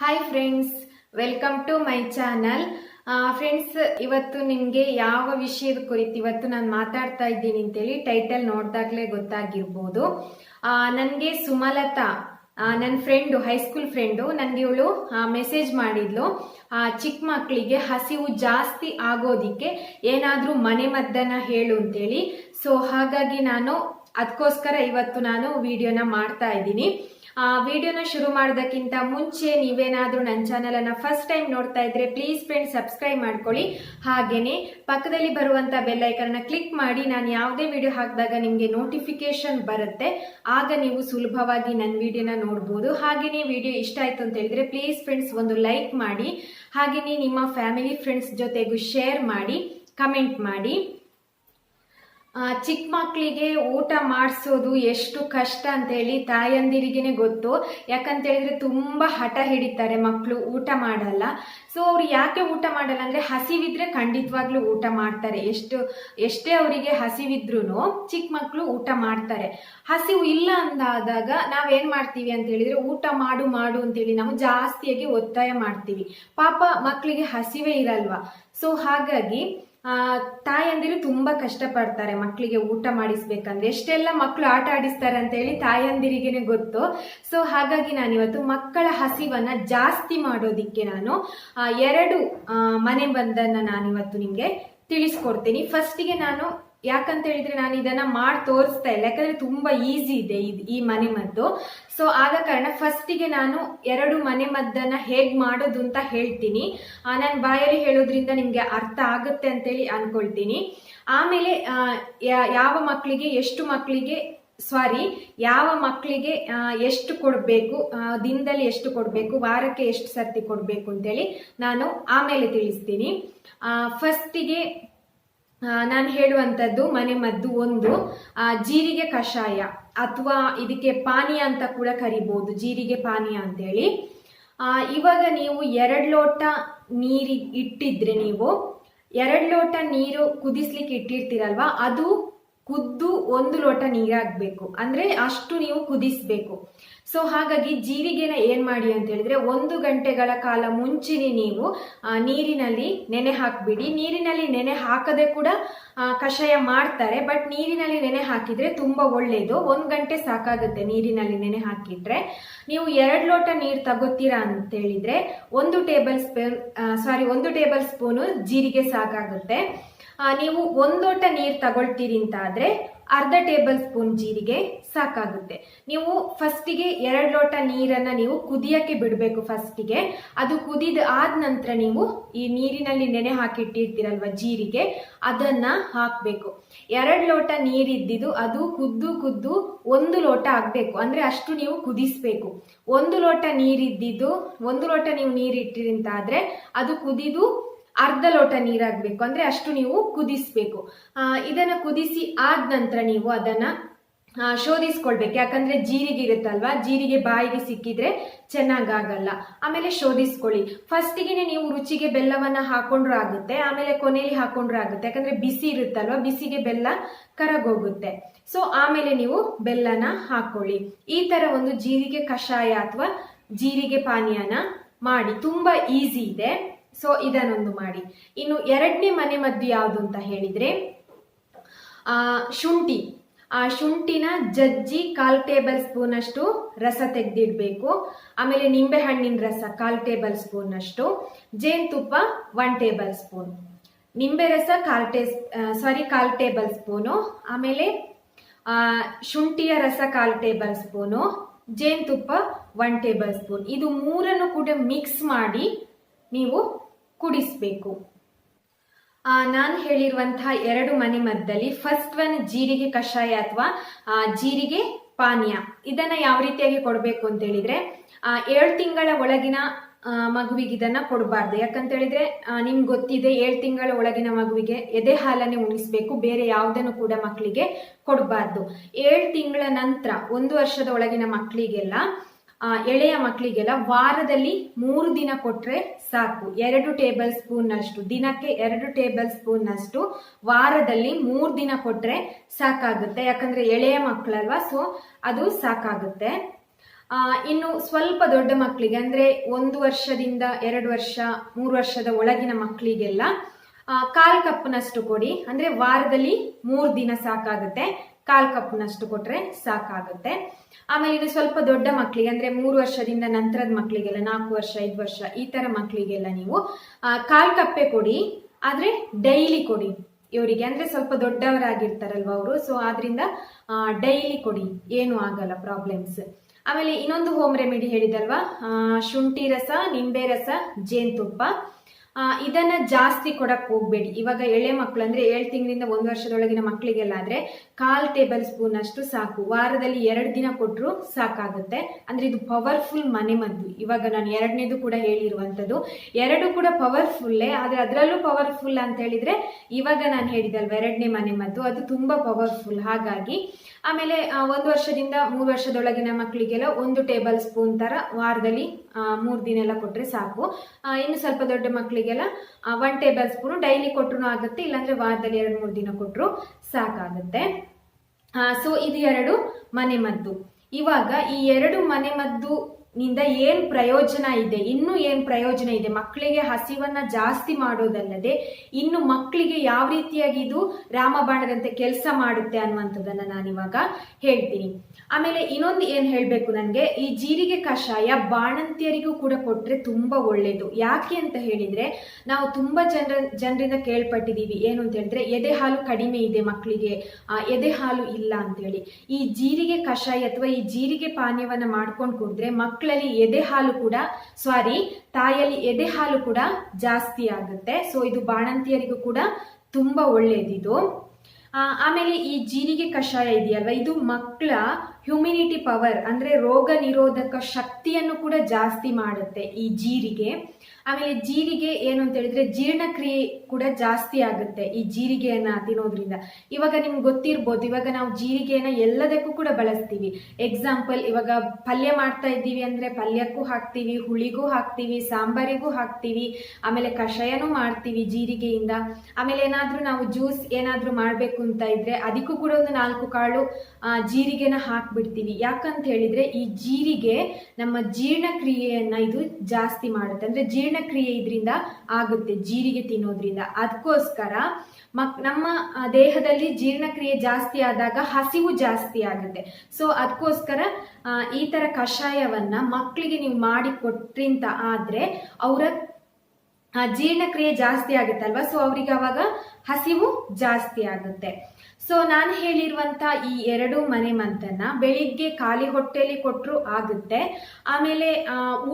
Hi friends welcome to my channel friends ಇವತ್ತು ನಿಮಗೆ ಯಾವ ವಿಷಯದ ಕುರಿತು ಇವತ್ತು ನಾನು ಮಾತಾಡ್ತಾ ಇದ್ದೀನಿ ಅಂತೇಳಿ ಟೈಟಲ್ ನೋಡಿದಾಗಲೇ ಗೊತ್ತಾಗಿರ್ಬೋದು. ನನಗೆ ಸುಮಲತಾ ನನ್ನ ಫ್ರೆಂಡು ಹೈಸ್ಕೂಲ್ ಫ್ರೆಂಡು ನನಗೆ ಇವಳು ಮೆಸೇಜ್ ಮಾಡಿದ್ಲು. ಚಿಕ್ಕ ಮಕ್ಕಳಿಗೆ ಹಸಿವು ಜಾಸ್ತಿ ಆಗೋದಿಕ್ಕೆ ಏನಾದರೂ ಮನೆ ಮದ್ದನ್ನು ಹೇಳು ಅಂತೇಳಿ. ಸೊ ಹಾಗಾಗಿ ನಾನು ಅದಕ್ಕೋಸ್ಕರ ಇವತ್ತು ನಾನು ವಿಡಿಯೋನ ಮಾಡ್ತಾ ಇದ್ದೀನಿ. ವಿಡಿಯೋನ ಶುರು ಮಾಡೋದಕ್ಕಿಂತ ಮುಂಚೆ ನೀವೇನಾದರೂ ನನ್ನ ಚಾನಲನ್ನು ಫಸ್ಟ್ ಟೈಮ್ ನೋಡ್ತಾ ಇದ್ರೆ ಪ್ಲೀಸ್ ಫ್ರೆಂಡ್ಸ್ ಸಬ್ಸ್ಕ್ರೈಬ್ ಮಾಡ್ಕೊಳ್ಳಿ. ಹಾಗೇನೆ ಪಕ್ಕದಲ್ಲಿ ಬರುವಂತ ಬೆಲ್ ಐಕನ್ನ ಕ್ಲಿಕ್ ಮಾಡಿ ನಾನು ಯಾವುದೇ ವಿಡಿಯೋ ಹಾಕಿದಾಗ ನಿಮಗೆ ನೋಟಿಫಿಕೇಶನ್ ಬರುತ್ತೆ. ಆಗ ನೀವು ಸುಲಭವಾಗಿ ನನ್ನ ವಿಡಿಯೋನ ನೋಡ್ಬೋದು. ಹಾಗೆಯೇ ವಿಡಿಯೋ ಇಷ್ಟ ಆಯ್ತು ಅಂತ ಹೇಳಿದ್ರೆ ಪ್ಲೀಸ್ ಫ್ರೆಂಡ್ಸ್ ಒಂದು ಲೈಕ್ ಮಾಡಿ ಹಾಗೇನೆ ನಿಮ್ಮ ಫ್ಯಾಮಿಲಿ ಫ್ರೆಂಡ್ಸ್ ಜೊತೆಗೂ ಶೇರ್ ಮಾಡಿ ಕಮೆಂಟ್ ಮಾಡಿ. ಆ, ಚಿಕ್ಕ ಮಕ್ಕಳಿಗೆ ಊಟ ಮಾಡಿಸೋದು ಎಷ್ಟು ಕಷ್ಟ ಅಂತ ಹೇಳಿ ತಾಯಂದಿರಿಗೇನೆ ಗೊತ್ತು. ಯಾಕಂತ ತುಂಬ ಹಠ ಹಿಡಿತಾರೆ ಮಕ್ಕಳು ಊಟ ಮಾಡಲ್ಲ. ಸೊ ಅವ್ರು ಯಾಕೆ ಊಟ ಮಾಡಲ್ಲ ಅಂದರೆ ಹಸಿವಿದ್ರೆ ಖಂಡಿತವಾಗ್ಲೂ ಊಟ ಮಾಡ್ತಾರೆ. ಎಷ್ಟು, ಎಷ್ಟೇ ಅವರಿಗೆ ಹಸಿವಿದ್ರೂ ಚಿಕ್ಕ ಮಕ್ಕಳು ಊಟ ಮಾಡ್ತಾರೆ. ಹಸಿವು ಇಲ್ಲ ಅಂದಾದಾಗ ನಾವೇನು ಮಾಡ್ತೀವಿ ಅಂತ ಹೇಳಿದ್ರೆ ಊಟ ಮಾಡು ಮಾಡು ಅಂತೇಳಿ ನಾವು ಜಾಸ್ತಿಯಾಗಿ ಒತ್ತಾಯ ಮಾಡ್ತೀವಿ. ಪಾಪ ಮಕ್ಕಳಿಗೆ ಹಸಿವೇ ಇರಲ್ವಾ? ಸೊ ಹಾಗಾಗಿ ತಾಯಂದಿರು ತುಂಬಾ ಕಷ್ಟಪಡ್ತಾರೆ ಮಕ್ಕಳಿಗೆ ಊಟ ಮಾಡಿಸ್ಬೇಕಂದ್ರೆ. ಎಷ್ಟೆಲ್ಲ ಮಕ್ಕಳು ಆಟ ಆಡಿಸ್ತಾರೆ ಅಂತ ಹೇಳಿ ತಾಯಂದಿರಿಗೇನೆ ಗೊತ್ತು. ಸೊ ಹಾಗಾಗಿ ನಾನು ಇವತ್ತು ಮಕ್ಕಳ ಹಸಿವನ್ನ ಜಾಸ್ತಿ ಮಾಡೋದಿಕ್ಕೆ ನಾನು ಎರಡು ಮನೆ ಬಂದನ್ನ ನಾನಿವತ್ತು ನಿಮ್ಗೆ ತಿಳಿಸ್ಕೊಡ್ತೀನಿ. ಫಸ್ಟಿಗೆ ನಾನು ಯಾಕಂತ ಹೇಳಿದ್ರೆ ನಾನು ಇದನ್ನ ಮಾಡಿ ತೋರಿಸ್ತಾ ಇಲ್ಲ. ಯಾಕಂದ್ರೆ ತುಂಬಾ ಈಸಿ ಇದೆ ಈ ಮನೆ ಮದ್ದು. ಸೊ ಆದ ಕಾರಣ ಫಸ್ಟಿಗೆ ನಾನು ಎರಡು ಮನೆ ಮದ್ದನ್ನ ಹೇಗ್ ಮಾಡೋದು ಅಂತ ಹೇಳ್ತೀನಿ. ನಾನು ಬಾಯಲ್ಲಿ ಹೇಳೋದ್ರಿಂದ ನಿಮ್ಗೆ ಅರ್ಥ ಆಗುತ್ತೆ ಅಂತೇಳಿ ಅನ್ಕೊಳ್ತೀನಿ. ಆಮೇಲೆ ಯಾವ ಮಕ್ಕಳಿಗೆ ಎಷ್ಟು ಮಕ್ಕಳಿಗೆ ಸಾರಿ ಯಾವ ಮಕ್ಕಳಿಗೆ ಎಷ್ಟು ಕೊಡಬೇಕು ದಿನದಲ್ಲಿ ಎಷ್ಟು ಕೊಡಬೇಕು, ವಾರಕ್ಕೆ ಎಷ್ಟು ಸರ್ತಿ ಕೊಡಬೇಕು ಅಂತೇಳಿ ನಾನು ಆಮೇಲೆ ತಿಳಿಸ್ತೀನಿ. ಫಸ್ಟಿಗೆ ನಾನು ಹೇಳುವಂಥದ್ದು ಮನೆ ಮದ್ದು ಒಂದು ಜೀರಿಗೆ ಕಷಾಯ ಅಥವಾ ಇದಕ್ಕೆ ಪಾನೀಯ ಅಂತ ಕೂಡ ಕರಿಬಹುದು ಜೀರಿಗೆ ಪಾನೀಯ ಅಂತೇಳಿ. ಇವಾಗ ನೀವು ಎರಡು ಲೋಟ ನೀರಿ ಇಟ್ಟಿದ್ರೆ ನೀವು, ಎರಡು ಲೋಟ ನೀರು ಕುದಿಸ್ಲಿಕ್ಕೆ ಇಟ್ಟಿರ್ತೀರಲ್ವಾ, ಅದು ಕುದ್ದು ಒಂದು ಲೋಟ ನೀರಾಗಬೇಕು. ಅಂದ್ರೆ ಅಷ್ಟು ನೀವು ಕುದಿಸ್ಬೇಕು. ಸೊ ಹಾಗಾಗಿ ಜೀರಿಗೆನ ಏನ್ ಮಾಡಿ ಅಂತ ಹೇಳಿದ್ರೆ ಒಂದು ಗಂಟೆಗಳ ಕಾಲ ಮುಂಚೆನೆ ನೀವು ನೀರಿನಲ್ಲಿ ನೆನೆ ಹಾಕ್ಬಿಡಿ. ನೀರಿನಲ್ಲಿ ನೆನೆ ಹಾಕದೆ ಕೂಡ ಕಷಾಯ ಮಾಡ್ತಾರೆ, ಬಟ್ ನೀರಿನಲ್ಲಿ ನೆನೆ ಹಾಕಿದ್ರೆ ತುಂಬಾ ಒಳ್ಳೇದು. ಒಂದ್ ಗಂಟೆ ಸಾಕಾಗುತ್ತೆ ನೀರಿನಲ್ಲಿ ನೆನೆ ಹಾಕಿದ್ರೆ. ನೀವು ಎರಡು ಲೋಟ ನೀರು ತಗೋತೀರಾ ಅಂತ ಹೇಳಿದ್ರೆ ಒಂದು ಟೇಬಲ್ ಸ್ಪೂನ್ ಸಾರಿ ಒಂದು ಟೇಬಲ್ ಸ್ಪೂನು ಜೀರಿಗೆ ಸಾಕಾಗುತ್ತೆ. ನೀವು ಒಂದು ಲೋಟ ನೀರು ತಗೊಳ್ತೀರಿ ಅಂತ ಆದ್ರೆ ಅರ್ಧ ಟೇಬಲ್ ಸ್ಪೂನ್ ಜೀರಿಗೆ ಸಾಕಾಗುತ್ತೆ. ನೀವು ಫಸ್ಟಿಗೆ ಎರಡು ಲೋಟ ನೀರನ್ನ ನೀವು ಕುದಿಯಕ್ಕೆ ಬಿಡಬೇಕು ಫಸ್ಟಿಗೆ. ಅದು ಕುದಿದ ಆದ ನಂತರ ನೀವು ಈ ನೀರಿನಲ್ಲಿ ನೆನೆ ಹಾಕಿಟ್ಟಿರ್ತೀರಲ್ವ ಜೀರಿಗೆ, ಅದನ್ನ ಹಾಕಬೇಕು. ಎರಡು ಲೋಟ ನೀರಿದ್ದಿದ್ದು ಅದು ಕುದ್ದು ಕುದ್ದು ಒಂದು ಲೋಟ ಆಗಬೇಕು. ಅಂದ್ರೆ ಅಷ್ಟು ನೀವು ಕುದಿಸ್ಬೇಕು. ಒಂದು ಲೋಟ ನೀರಿದ್ದಿದ್ದು, ಒಂದು ಲೋಟ ನೀವು ನೀರಿಟ್ಟಿರಿ ಅಂತ ಆದ್ರೆ ಅದು ಕುದಿದು ಅರ್ಧ ಲೋಟ ನೀರಾಗಬೇಕು ಅಂದರೆ ಅಷ್ಟು ನೀವು ಕುದಿಸ್ಬೇಕು. ಇದನ್ನು ಕುದಿಸಿ ಆದ ನಂತರ ನೀವು ಅದನ್ನು ಶೋಧಿಸ್ಕೊಳ್ಬೇಕು. ಯಾಕಂದ್ರೆ ಜೀರಿಗೆ ಇರುತ್ತಲ್ವಾ? ಜೀರಿಗೆ ಬಾಯಿಗೆ ಸಿಕ್ಕಿದ್ರೆ ಚೆನ್ನಾಗಾಗಲ್ಲ. ಆಮೇಲೆ ಶೋಧಿಸ್ಕೊಳ್ಳಿ. ಫಸ್ಟಿಗೆ ನೀವು ರುಚಿಗೆ ಬೆಲ್ಲವನ್ನ ಹಾಕೊಂಡ್ರು ಆಗುತ್ತೆ. ಆಮೇಲೆ ಕೊನೆಯಲ್ಲಿ ಹಾಕೊಂಡ್ರು ಆಗುತ್ತೆ. ಯಾಕಂದ್ರೆ ಬಿಸಿ ಇರುತ್ತಲ್ವಾ? ಬಿಸಿಗೆ ಬೆಲ್ಲ ಕರಗೋಗುತ್ತೆ. ಸೊ ಆಮೇಲೆ ನೀವು ಬೆಲ್ಲನ ಹಾಕೊಳ್ಳಿ. ಈ ತರ ಒಂದು ಜೀರಿಗೆ ಕಷಾಯ ಅಥವಾ ಜೀರಿಗೆ ಪಾನೀಯನ ಮಾಡಿ. ತುಂಬಾ ಈಸಿ ಇದೆ. ಸೊ ಇದನ್ನೊಂದು ಮಾಡಿ. ಇನ್ನು ಎರಡನೇ ಮನೆ ಮದ್ದು ಯಾವುದು ಅಂತ ಹೇಳಿದರೆ ಶುಂಠಿ. ಆ ಶುಂಠಿನ ಜಜ್ಜಿ ಕಾಲ್ ಟೇಬಲ್ ಸ್ಪೂನ್ ಅಷ್ಟು ರಸ ತೆಗೆದಿಡಬೇಕು. ಆಮೇಲೆ ನಿಂಬೆ ಹಣ್ಣಿನ ರಸ ಕಾಲ್ ಟೇಬಲ್ ಸ್ಪೂನ್ ಅಷ್ಟು. ಜೇನುತುಪ್ಪ ಒನ್ ಟೇಬಲ್ ಸ್ಪೂನ್. ನಿಂಬೆ ರಸ ಕಾಲ್ ಟೇ ಸಾರಿ ಕಾಲ್ ಟೇಬಲ್ ಸ್ಪೂನು. ಆಮೇಲೆ ಶುಂಠಿಯ ರಸ ಕಾಲ್ ಟೇಬಲ್ ಸ್ಪೂನು. ಜೇನುತುಪ್ಪ ಒನ್ ಟೇಬಲ್ ಸ್ಪೂನ್. ಇದು ಮೂರನ್ನು ಕೂಡ ಮಿಕ್ಸ್ ಮಾಡಿ ನೀವು ಕುಡಿಸ್ಬೇಕು. ನಾನು ಹೇಳಿರುವಂತಹ ಎರಡು ಮನೆ ಮದ್ದಲ್ಲಿ ಫಸ್ಟ್ ಒನ್ ಜೀರಿಗೆ ಕಷಾಯ ಅಥವಾ ಜೀರಿಗೆ ಪಾನೀಯ. ಇದನ್ನ ಯಾವ ರೀತಿಯಾಗಿ ಕೊಡಬೇಕು ಅಂತ ಹೇಳಿದ್ರೆ ಏಳು ತಿಂಗಳ ಒಳಗಿನ ಮಗುವಿಗೆ ಇದನ್ನ ಕೊಡಬಾರ್ದು. ಯಾಕಂತ ಹೇಳಿದ್ರೆ ನಿಮ್ಗೆ ಗೊತ್ತಿದೆ, ಏಳು ತಿಂಗಳ ಒಳಗಿನ ಮಗುವಿಗೆ ಎದೆ ಹಾಲನ್ನೇ ಉಣಿಸ್ಬೇಕು, ಬೇರೆ ಯಾವುದನ್ನು ಕೂಡ ಮಕ್ಕಳಿಗೆ ಕೊಡಬಾರ್ದು. ಏಳು ತಿಂಗಳ ನಂತರ, ಒಂದು ವರ್ಷದ ಒಳಗಿನ ಮಕ್ಕಳಿಗೆಲ್ಲ ಎಳೆಯ ಮಕ್ಕಳಿಗೆಲ್ಲ ವಾರದಲ್ಲಿ ಮೂರು ದಿನ ಕೊಟ್ರೆ ಸಾಕು. ಎರಡು ಟೇಬಲ್ ಸ್ಪೂನ್ ಅಷ್ಟು ದಿನಕ್ಕೆ ಎರಡು ಟೇಬಲ್ ಸ್ಪೂನ್ ಅಷ್ಟು ವಾರದಲ್ಲಿ ಮೂರು ದಿನ ಕೊಟ್ರೆ ಸಾಕಾಗುತ್ತೆ. ಯಾಕಂದ್ರೆ ಎಳೆಯ ಮಕ್ಕಳಲ್ವಾ, ಸೊ ಅದು ಸಾಕಾಗುತ್ತೆ. ಇನ್ನು ಸ್ವಲ್ಪ ದೊಡ್ಡ ಮಕ್ಕಳಿಗೆ, ಅಂದ್ರೆ ಒಂದು ವರ್ಷದಿಂದ ಎರಡು ವರ್ಷ, ಮೂರು ವರ್ಷದ ಒಳಗಿನ ಮಕ್ಕಳಿಗೆಲ್ಲ ಕಾಲ್ ಕಪ್ನಷ್ಟು ಕೊಡಿ. ಅಂದ್ರೆ ವಾರದಲ್ಲಿ ಮೂರು ದಿನ ಸಾಕಾಗುತ್ತೆ. ಕಾಲ್ ಕಪ್ನಷ್ಟು ಕೊಟ್ರೆ ಸಾಕಾಗುತ್ತೆ. ಆಮೇಲೆ ಇನ್ನು ಸ್ವಲ್ಪ ದೊಡ್ಡ ಮಕ್ಕಳಿಗೆ ಅಂದ್ರೆ ಮೂರು ವರ್ಷದಿಂದ ನಂತರದ ಮಕ್ಕಳಿಗೆಲ್ಲ ನಾಲ್ಕು ವರ್ಷ, ಐದು ವರ್ಷ, ಈ ತರ ಮಕ್ಕಳಿಗೆಲ್ಲ ನೀವು ಕಾಲ್ ಕಪ್ಪೆ ಕೊಡಿ, ಆದ್ರೆ ಡೈಲಿ ಕೊಡಿ ಇವರಿಗೆ. ಅಂದ್ರೆ ಸ್ವಲ್ಪ ದೊಡ್ಡವರಾಗಿರ್ತಾರಲ್ವ ಅವರು, ಸೊ ಆದ್ರಿಂದ ಡೈಲಿ ಕೊಡಿ, ಏನು ಆಗಲ್ಲ ಪ್ರಾಬ್ಲಮ್ಸ್. ಆಮೇಲೆ ಇನ್ನೊಂದು ಹೋಮ್ ರೆಮಿಡಿ ಹೇಳಿದಲ್ವಾ ಶುಂಠಿ ರಸ, ನಿಂಬೆ ರಸ, ಜೇನುತುಪ್ಪ. ಇದನ್ನ ಜಾಸ್ತಿ ಕೊಡಕ್ ಹೋಗ್ಬೇಡಿ. ಇವಾಗ ಎಳೆ ಮಕ್ಕಳು ಅಂದ್ರೆ ಏಳು ತಿಂಗಳಿಂದ ಒಂದು ವರ್ಷದೊಳಗಿನ ಮಕ್ಕಳಿಗೆಲ್ಲ ಆದ್ರೆ ಕಾಲ್ ಟೇಬಲ್ ಸ್ಪೂನ್ ಅಷ್ಟು ಸಾಕು. ವಾರದಲ್ಲಿ ಎರಡು ದಿನ ಕೊಟ್ಟರು ಸಾಕಾಗುತ್ತೆ. ಅಂದ್ರೆ ಇದು ಪವರ್ಫುಲ್ ಮನೆ ಮದ್ದು. ಇವಾಗ ನಾನು ಎರಡನೇದು ಕೂಡ ಹೇಳಿರುವಂತದ್ದು ಎರಡು ಕೂಡ ಪವರ್ಫುಲ್ಲೇ, ಆದ್ರೆ ಅದರಲ್ಲೂ ಪವರ್ಫುಲ್ ಅಂತ ಹೇಳಿದ್ರೆ ಇವಾಗ ನಾನು ಹೇಳಿದಲ್ವ ಎರಡನೇ ಮನೆ ಮದ್ದು. ಅದು ತುಂಬಾ ಪವರ್ಫುಲ್. ಹಾಗಾಗಿ ಆಮೇಲೆ ಒಂದು ವರ್ಷದಿಂದ ಮೂರು ವರ್ಷದೊಳಗಿನ ಮಕ್ಕಳಿಗೆಲ್ಲ ಒಂದು ಟೇಬಲ್ ಸ್ಪೂನ್ ತರ ವಾರದಲ್ಲಿ ಮೂರು ದಿನ ಎಲ್ಲ ಕೊಟ್ಟರೆ ಸಾಕು. ಇನ್ನು ಸ್ವಲ್ಪ ದೊಡ್ಡ ಮಕ್ಕಳಿಗೆಲ್ಲ ಒನ್ ಟೇಬಲ್ ಸ್ಪೂನ್ ಡೈಲಿ ಕೊಟ್ಟರು ಆಗುತ್ತೆ, ಇಲ್ಲಾಂದ್ರೆ ವಾರದಲ್ಲಿ ಎರಡು, ಮೂರು ದಿನ ಕೊಟ್ಟರು ಸಾಕಾಗುತ್ತೆ. ಸೊ ಇದು ಎರಡು ಮನೆ ಮದ್ದು. ಇವಾಗ ಈ ಎರಡು ಮನೆ ಮದ್ದು ನಿಂದ ಏನ್ ಪ್ರಯೋಜನ ಇದೆ? ಇನ್ನು ಏನ್ ಪ್ರಯೋಜನ ಇದೆ? ಮಕ್ಕಳಿಗೆ ಹಸಿವನ್ನ ಜಾಸ್ತಿ ಮಾಡೋದಲ್ಲದೆ ಇನ್ನು ಮಕ್ಕಳಿಗೆ ಯಾವ ರೀತಿಯಾಗಿ ಇದು ರಾಮಬಾಣದಂತೆ ಕೆಲಸ ಮಾಡುತ್ತೆ ಅನ್ನುವಂಥದ್ದನ್ನ ನಾನಿವಾಗ ಹೇಳ್ತೀನಿ. ಆಮೇಲೆ ಇನ್ನೊಂದು ಏನ್ ಹೇಳ್ಬೇಕು ನನಗೆ, ಈ ಜೀರಿಗೆ ಕಷಾಯ ಬಾಣಂತಿಯರಿಗೂ ಕೂಡ ಕೊಟ್ರೆ ತುಂಬಾ ಒಳ್ಳೇದು. ಯಾಕೆ ಅಂತ ಹೇಳಿದ್ರೆ, ನಾವು ತುಂಬಾ ಜನರ, ಜನರಿಂದ ಕೇಳ್ಪಟ್ಟಿದೀವಿ ಏನು ಅಂತ ಹೇಳಿದ್ರೆ, ಎದೆ ಹಾಲು ಕಡಿಮೆ ಇದೆ ಮಕ್ಕಳಿಗೆ ಎದೆ ಹಾಲು ಇಲ್ಲ ಅಂತೇಳಿ ಈ ಜೀರಿಗೆ ಕಷಾಯ ಅಥವಾ ಈ ಜೀರಿಗೆ ಪಾನೀಯವನ್ನ ಮಾಡ್ಕೊಂಡು ಕುಡಿದ್ರೆ ಮಕ್ಕಳಲ್ಲಿ ಎದೆ ಹಾಲು ಕೂಡ ಸಾರಿ ತಾಯಲ್ಲಿ ಎದೆ ಹಾಲು ಕೂಡ ಜಾಸ್ತಿ ಆಗುತ್ತೆ. ಸೊ ಇದು ಬಾಣಂತಿಯರಿಗೂ ಕೂಡ ತುಂಬಾ ಒಳ್ಳೇದಿದು. ಆಮೇಲೆ ಈ ಜೀರಿಗೆ ಕಷಾಯ ಇದೆಯಲ್ವಾ? ಇದು ಮಕ್ಕಳ ಹ್ಯುಮಿನಿಟಿ ಪವರ್ ಅಂದರೆ ರೋಗ ನಿರೋಧಕ ಶಕ್ತಿಯನ್ನು ಕೂಡ ಜಾಸ್ತಿ ಮಾಡುತ್ತೆ ಈ ಜೀರಿಗೆ. ಆಮೇಲೆ ಜೀರಿಗೆ ಏನು ಅಂತ ಹೇಳಿದ್ರೆ ಜೀರ್ಣಕ್ರಿಯೆ ಕೂಡ ಜಾಸ್ತಿ ಆಗುತ್ತೆ ಈ ಜೀರಿಗೆಯನ್ನು ತಿನ್ನೋದ್ರಿಂದ. ಇವಾಗ ನಿಮ್ಗೆ ಗೊತ್ತಿರ್ಬೋದು, ಇವಾಗ ನಾವು ಜೀರಿಗೆಯನ್ನು ಎಲ್ಲದಕ್ಕೂ ಕೂಡ ಬಳಸ್ತೀವಿ. ಎಕ್ಸಾಂಪಲ್ ಇವಾಗ ಪಲ್ಯ ಮಾಡ್ತಾ ಇದ್ದೀವಿ ಅಂದ್ರೆ ಪಲ್ಯಕ್ಕೂ ಹಾಕ್ತೀವಿ, ಹುಳಿಗೂ ಹಾಕ್ತೀವಿ, ಸಾಂಬಾರಿಗೂ ಹಾಕ್ತೀವಿ, ಆಮೇಲೆ ಕಷಾಯನೂ ಮಾಡ್ತೀವಿ ಜೀರಿಗೆಯಿಂದ. ಆಮೇಲೆ ಏನಾದ್ರೂ ನಾವು ಜ್ಯೂಸ್ ಏನಾದ್ರೂ ಮಾಡಬೇಕು ಅಂತ ಇದ್ರೆ, ಅದಕ್ಕೂ ಕೂಡ ಒಂದು ನಾಲ್ಕು ಕಾಳು ಜೀರಿಗೆನ ಜೀರಿಗೆನ ಹಾಕ್ಬಿಡ್ತೀವಿ ಯಾಕಂತ ಹೇಳಿದ್ರೆ ಈ ಜೀರಿಗೆ ನಮ್ಮ ಜೀರ್ಣಕ್ರಿಯೆಯನ್ನ ಇದು ಜಾಸ್ತಿ ಮಾಡುತ್ತೆ. ಅಂದ್ರೆ ಜೀರ್ಣಕ್ರಿಯೆ ಇದರಿಂದ ಆಗುತ್ತೆ, ಜೀರಿಗೆ ತಿನ್ನೋದ್ರಿಂದ. ಅದಕ್ಕೋಸ್ಕರ ಮಕ್, ನಮ್ಮ ದೇಹದಲ್ಲಿ ಜೀರ್ಣಕ್ರಿಯೆ ಜಾಸ್ತಿ ಆದಾಗ ಹಸಿವು ಜಾಸ್ತಿ ಆಗುತ್ತೆ. ಸೊ ಅದಕ್ಕೋಸ್ಕರ ಈ ತರ ಕಷಾಯವನ್ನ ಮಕ್ಕಳಿಗೆ ನೀವು ಮಾಡಿ ಕೊಟ್ರಿಂತ ಆದ್ರೆ ಅವರ ಜೀರ್ಣಕ್ರಿಯೆ ಜಾಸ್ತಿ ಆಗುತ್ತಲ್ವಾ? ಸೊ ಅವರಿಗೆ ಅವಾಗ ಹಸಿವು ಜಾಸ್ತಿ ಆಗುತ್ತೆ. ಸೊ ನಾನು ಹೇಳಿರುವಂತ ಈ ಎರಡು ಮನೆ ಮಂತನ್ನ ಬೆಳಿಗ್ಗೆ ಖಾಲಿ ಹೊಟ್ಟೆಯಲ್ಲಿ ಕೊಟ್ಟರು ಆಗುತ್ತೆ. ಆಮೇಲೆ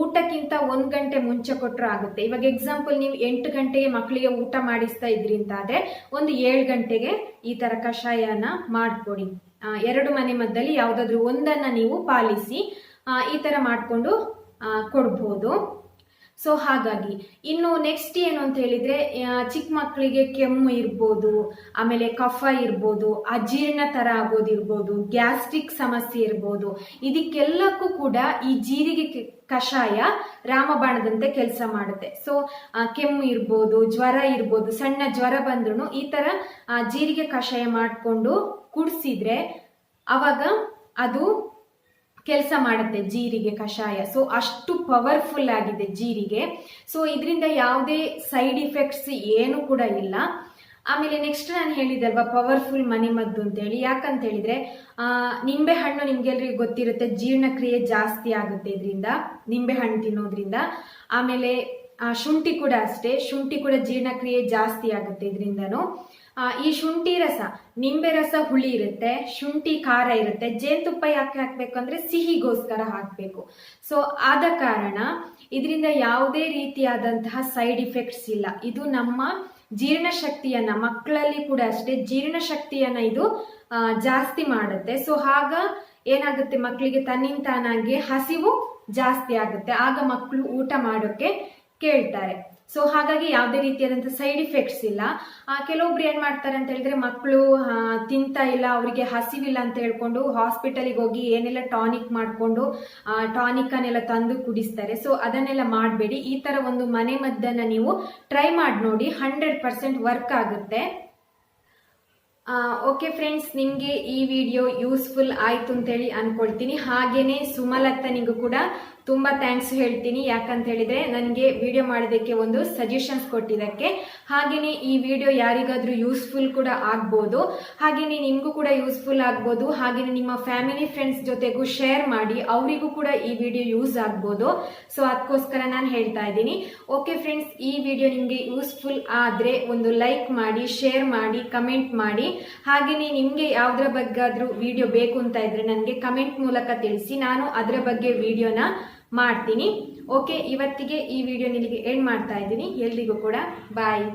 ಊಟಕ್ಕಿಂತ ಒಂದು ಗಂಟೆ ಮುಂಚೆ ಕೊಟ್ಟರು ಆಗುತ್ತೆ. ಇವಾಗ ಎಕ್ಸಾಂಪಲ್ ನೀವು ಎಂಟು ಗಂಟೆಗೆ ಮಕ್ಕಳಿಗೆ ಊಟ ಮಾಡಿಸ್ತಾ ಇದ್ರಿ ಆದ್ರೆ ಒಂದು ಏಳು ಗಂಟೆಗೆ ಈ ತರ ಕಷಾಯನ ಮಾಡ್ಕೊಡಿ. ಎರಡು ಮನೆ ಮದ್ದಲ್ಲಿ ಯಾವುದಾದ್ರೂ ಒಂದನ್ನ ನೀವು ಪಾಲಿಸಿ ಈ ತರ ಮಾಡಿಕೊಂಡು ಕೊಡ್ಬೋದು. ಸೊ ಹಾಗಾಗಿ ಇನ್ನು ನೆಕ್ಸ್ಟ್ ಏನು ಅಂತ ಹೇಳಿದ್ರೆ ಚಿಕ್ಕ ಮಕ್ಕಳಿಗೆ ಕೆಮ್ಮು ಇರ್ಬೋದು ಆಮೇಲೆ ಕಫ ಇರ್ಬೋದು ಅಜೀರ್ಣ ತರ ಆಗೋದಿರ್ಬೋದು ಗ್ಯಾಸ್ಟ್ರಿಕ್ ಸಮಸ್ಯೆ ಇರ್ಬೋದು ಇದಕ್ಕೆಲ್ಲಕ್ಕೂ ಕೂಡ ಈ ಜೀರಿಗೆ ಕಷಾಯ ರಾಮಬಾಣದಂತೆ ಕೆಲಸ ಮಾಡುತ್ತೆ. ಸೊ ಕೆಮ್ಮು ಇರ್ಬೋದು ಜ್ವರ ಇರ್ಬೋದು ಸಣ್ಣ ಜ್ವರ ಬಂದ್ರೂ ಈ ಆ, ಜೀರಿಗೆ ಕಷಾಯ ಮಾಡಿಕೊಂಡು ಕುಡಿಸಿದ್ರೆ ಅವಾಗ ಅದು ಕೆಲಸ ಮಾಡುತ್ತೆ ಜೀರಿಗೆ ಕಷಾಯ. ಸೊ ಅಷ್ಟು ಪವರ್ಫುಲ್ ಆಗಿದೆ ಜೀರಿಗೆ. ಸೊ ಇದರಿಂದ ಯಾವುದೇ ಸೈಡ್ ಇಫೆಕ್ಟ್ಸ್ ಏನು ಕೂಡ ಇಲ್ಲ. ಆಮೇಲೆ ನೆಕ್ಸ್ಟ್ ನಾನು ಹೇಳಿದಲ್ವಾ ಪವರ್ಫುಲ್ ಮನೆಮದ್ದು ಅಂತೇಳಿ. ಯಾಕಂತ ಹೇಳಿದ್ರೆ ನಿಂಬೆ ಹಣ್ಣು ನಿಮ್ಗೆಲ್ರಿಗೂ ಗೊತ್ತಿರುತ್ತೆ, ಜೀರ್ಣಕ್ರಿಯೆ ಜಾಸ್ತಿ ಆಗುತ್ತೆ ಇದರಿಂದ ನಿಂಬೆ ಹಣ್ಣು ತಿನ್ನೋದ್ರಿಂದ. ಆಮೇಲೆ ಶುಂಠಿ ಕೂಡ ಅಷ್ಟೇ. ಶುಂಠಿ ಕೂಡ ಜೀರ್ಣಕ್ರಿಯೆ ಜಾಸ್ತಿ ಆಗುತ್ತೆ ಇದರಿಂದನೂ. ಈ ಶುಂಠಿ ರಸ, ನಿಂಬೆ ರಸ ಹುಳಿ ಇರುತ್ತೆ, ಶುಂಠಿ ಖಾರ ಇರುತ್ತೆ, ಜೇನುತುಪ್ಪ ಯಾಕೆ ಹಾಕ್ಬೇಕು ಅಂದ್ರೆ ಸಿಹಿಗೋಸ್ಕರ ಹಾಕ್ಬೇಕು. ಸೊ ಆದ ಕಾರಣ ಇದರಿಂದ ಯಾವುದೇ ರೀತಿಯಾದಂತಹ ಸೈಡ್ ಇಫೆಕ್ಟ್ಸ್ ಇಲ್ಲ. ಇದು ನಮ್ಮ ಜೀರ್ಣಶಕ್ತಿಯನ್ನ, ಮಕ್ಕಳಲ್ಲಿ ಕೂಡ ಅಷ್ಟೇ ಜೀರ್ಣಶಕ್ತಿಯನ್ನ ಇದು ಜಾಸ್ತಿ ಮಾಡುತ್ತೆ. ಸೊ ಆಗ ಏನಾಗುತ್ತೆ ಮಕ್ಕಳಿಗೆ ತನ್ನಿಂತಾನಾಗೆ ಹಸಿವು ಜಾಸ್ತಿ ಆಗುತ್ತೆ. ಆಗ ಮಕ್ಕಳು ಊಟ ಮಾಡೋಕೆ ಕೇಳ್ತಾರೆ. ಸೊ ಹಾಗಾಗಿ ಯಾವುದೇ ರೀತಿಯಾದಂಥ ಸೈಡ್ ಇಫೆಕ್ಟ್ಸ್ ಇಲ್ಲ. ಕೆಲವೊಬ್ರು ಏನು ಮಾಡ್ತಾರೆ ಅಂತ ಹೇಳಿದ್ರೆ ಮಕ್ಕಳು ತಿಂತಾ ಇಲ್ಲ, ಅವರಿಗೆ ಹಸಿವಿಲ್ಲ ಅಂತ ಹೇಳ್ಕೊಂಡು ಹಾಸ್ಪಿಟಲಿಗೆ ಹೋಗಿ ಏನೆಲ್ಲ ಟಾನಿಕ್ ಮಾಡಿಕೊಂಡು ಟಾನಿಕನ್ನೆಲ್ಲ ತಂದು ಕುಡಿಸ್ತಾರೆ. ಸೊ ಅದನ್ನೆಲ್ಲ ಮಾಡಬೇಡಿ. ಈ ಥರ ಒಂದು ಮನೆ ಮದ್ದನ್ನು ನೀವು ಟ್ರೈ ಮಾಡಿ ನೋಡಿ. ಹಂಡ್ರೆಡ್ ಪರ್ಸೆಂಟ್ ವರ್ಕ್ ಆಗುತ್ತೆ. ಓಕೆ ಫ್ರೆಂಡ್ಸ್ ನಿಮಗೆ ಈ ವಿಡಿಯೋ ಯೂಸ್ಫುಲ್ ಆಯ್ತು ಅಂತೇಳಿ ಅನ್ಕೊಳ್ತೀನಿ. ಹಾಗೇನೆ ಸುಮಲತ್ತನಿಗೂ ಕೂಡ ತುಂಬಾ ಥ್ಯಾಂಕ್ಸ್ ಹೇಳ್ತೀನಿ. ಯಾಕಂತ ಹೇಳಿದ್ರೆ ನನಗೆ ವಿಡಿಯೋ ಮಾಡೋದಕ್ಕೆ ಒಂದು ಸಜೆಷನ್ಸ್ ಕೊಟ್ಟಿದ್ದಕ್ಕೆ. ಹಾಗೇನೆ ಈ ವಿಡಿಯೋ ಯಾರಿಗಾದ್ರೂ ಯೂಸ್ಫುಲ್ ಕೂಡ ಆಗ್ಬೋದು. ಹಾಗೇನೆ ನಿಮಗೂ ಕೂಡ ಯೂಸ್ಫುಲ್ ಆಗ್ಬೋದು. ಹಾಗೇನೆ ನಿಮ್ಮ ಫ್ಯಾಮಿಲಿ ಫ್ರೆಂಡ್ಸ್ ಜೊತೆಗೂ ಶೇರ್ ಮಾಡಿ ಅವರಿಗೂ ಕೂಡ ಈ ವಿಡಿಯೋ ಯೂಸ್ ಆಗ್ಬೋದು. ಸೊ ಅದಕ್ಕೋಸ್ಕರ ನಾನು ಹೇಳ್ತಾ ಇದ್ದೀನಿ. ಓಕೆ ಫ್ರೆಂಡ್ಸ್ ಈ ವಿಡಿಯೋ ನಿಮಗೆ ಯೂಸ್ಫುಲ್ ಆದ್ರೆ ಒಂದು ಲೈಕ್ ಮಾಡಿ ಶೇರ್ ಮಾಡಿ ಕಮೆಂಟ್ ಮಾಡಿ. ಹಾಗೇನೆ ನಿಮಗೆ ಯಾವ್ದ್ರ ಬಗ್ಗೆ ಆದ್ರೂ ವಿಡಿಯೋ ಬೇಕು ಅಂತ ಇದ್ರೆ ನನಗೆ ಕಮೆಂಟ್ ಮೂಲಕ ತಿಳಿಸಿ. ನಾನು ಅದರ ಬಗ್ಗೆ ವಿಡಿಯೋನ ಮಾಡ್ತೀನಿ. ಓಕೆ ಇವತ್ತಿಗೆ ಈ ವಿಡಿಯೋ ನಿಮಗೆ ಎಂಡ್ ಮಾಡ್ತಾ ಇದ್ದೀನಿ. ಎಲ್ರಿಗೂ ಕೂಡ ಬಾಯ್